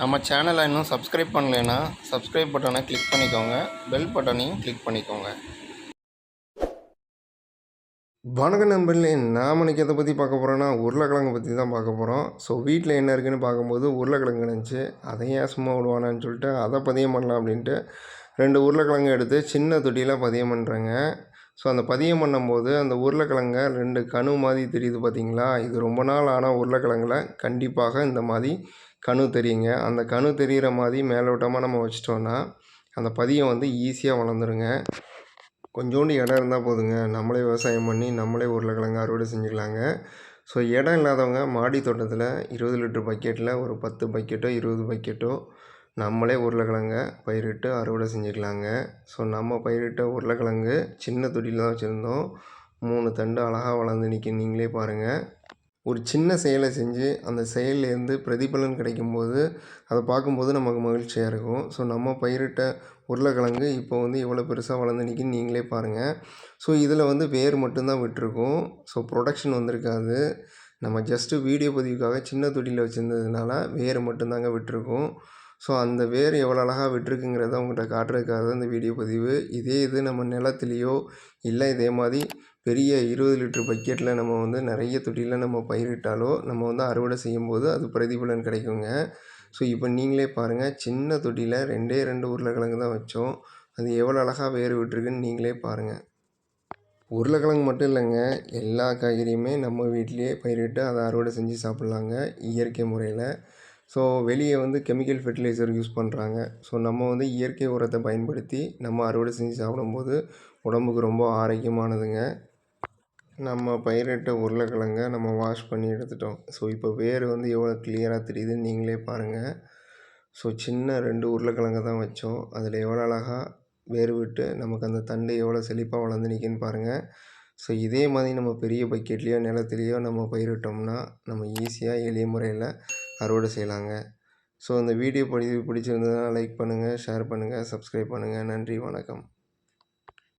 நம்ம சேனலை இன்னும் சப்ஸ்கிரைப் பண்ணலைன்னா சப்ஸ்கிரைப் பட்டனை கிளிக் பண்ணிக்கோங்க. பெல் பட்டனையும் கிளிக் பண்ணிக்கோங்க. வணக்கம் நண்பர்களே நாம் இன்றைக்கி எதை பற்றி பார்க்க போகிறோன்னா உருளைக்கிழங்கு பற்றி தான் பார்க்க போகிறோம் ஸோ வீட்டில் என்ன இருக்குதுன்னு பார்க்கும்போது உருளைக்கிழங்கு இருந்துச்சு அதை ஏன் சும்மா விடுவானான்னு சொல்லிட்டு அதை பதியம் பண்ணலாம் அப்படின்ட்டு ரெண்டு உருளைக்கிழங்கு எடுத்து சின்ன தொட்டியில் பதியம் பண்ணுறேங்க ஸோ அந்த பதியம் பண்ணும்போது அந்த உருளைக்கிழங்க ரெண்டு கணு மாதிரி தெரியுது பார்த்தீங்களா? இது ரொம்ப நாள் ஆன உருளைக்கிழங்குல கண்டிப்பாக இந்த மாதிரி கணு தெரியுங்க. அந்த கணு தெரிகிற மாதிரி மேலோட்டமாக நம்ம வச்சிட்டோன்னா அந்த பதியம் வந்து ஈஸியாக வளர்ந்துருங்க. கொஞ்சோண்டு இடம் இருந்தால் போதுங்க. நம்மளே விவசாயம் பண்ணி நம்மளே உருளைக்கிழங்கு அறுவடை செஞ்சுக்கலாங்க. ஸோ இடம் இல்லாதவங்க மாடி தோட்டத்தில் இருபது லிட்டர் பக்கெட்டில் ஒரு பத்து பக்கெட்டோ இருபது பக்கெட்டோ நம்மளே உருளைக்கிழங்க பயிரிட்டு அறுவடை செஞ்சுக்கலாங்க. ஸோ நம்ம பயிரிட்ட உருளைக்கிழங்கு சின்ன தொட்டியில் தான் வச்சுருந்தோம். மூணு தண்டு அழகாக வளர்ந்து நிற்க நீங்களே பாருங்கள் ஒரு சின்ன செயலை செஞ்சு அந்த செயல்லேருந்து பிரதிபலன் கிடைக்கும்போது அதை பார்க்கும்போது நமக்கு மகிழ்ச்சியாக இருக்கும். ஸோ நம்ம பயிரிட்ட உருளைக்கிழங்கு இப்போ வந்து இவ்வளோ பெருசாக வளர்ந்து நிற்கின்னு நீங்களே பாருங்கள் ஸோ இதில் வந்து வேர் மட்டும்தான் விட்டுருக்கும். ஸோ ப்ரொடக்ஷன் வந்திருக்காது. நம்ம ஜஸ்ட்டு வீடியோ பதிவுக்காக சின்ன தொட்டியில் வச்சுருந்ததுனால வேர் மட்டும்தாங்க விட்டுருக்கும். ஸோ அந்த வேர் எவ்வளோ அழகாக விட்டுருக்குங்கிறத உங்கள்கிட்ட காட்டுறதுக்காக தான் இந்த வீடியோ பதிவு. இதே இது நம்ம நிலத்துலேயோ இல்லை இதே மாதிரி பெரிய இருபது லிட்ரு பக்கெட்டில் நம்ம வந்து நிறைய தொட்டியில் நம்ம பயிரிட்டாலோ நம்ம வந்து அறுவடை செய்யும்போது அது பிரதிபலன் கிடைக்குங்க. ஸோ இப்போ நீங்களே பாருங்கள் சின்ன தொட்டியில் ரெண்டே ரெண்டு உருளைக்கிழங்கு தான் வச்சோம். அது எவ்வளோ அழகாக வேர் விட்டுருக்குன்னு நீங்களே பாருங்கள் உருளைக்கிழங்கு மட்டும் இல்லைங்க எல்லா காய்கறியுமே நம்ம வீட்டிலேயே பயிரிட்டு அதை அறுவடை செஞ்சு சாப்பிட்லாங்க இயற்கை முறையில். ஸோ வெளியே வந்து கெமிக்கல் ஃபெர்டிலைசர் யூஸ் பண்ணுறாங்க. ஸோ நம்ம வந்து இயற்கை உரத்தை பயன்படுத்தி நம்ம அறுவடை செஞ்சு சாப்பிடும்போது உடம்புக்கு ரொம்ப ஆரோக்கியமானதுங்க. நம்ம பயிரிட்ட உருளைக்கிழங்க நம்ம வாஷ் பண்ணி எடுத்துட்டோம். ஸோ இப்போ வேர் வந்து எவ்வளோ கிளியராக தெரியுதுன்னு நீங்களே பாருங்கள் ஸோ சின்ன ரெண்டு உருளைக்கிழங்கு தான் வச்சோம். அதில் எவ்வளோ அழகாக வேர் விட்டு நமக்கு அந்த தண்டு எவ்வளோ செழிப்பாக வளர்ந்து நிற்கின்னு பாருங்கள் ஸோ இதே மாதிரி நம்ம பெரிய பக்கெட்லேயோ நிலத்துலேயோ நம்ம பயிரிட்டோம்னா நம்ம ஈஸியாக எளிய முறையில் அறுவடை செய்யலாங்க. ஸோ இந்த வீடியோ பிடி பிடிச்சிருந்ததுன்னா லைக் பண்ணுங்கள் ஷேர் பண்ணுங்கள் சப்ஸ்கிரைப் பண்ணுங்கள் நன்றி வணக்கம்.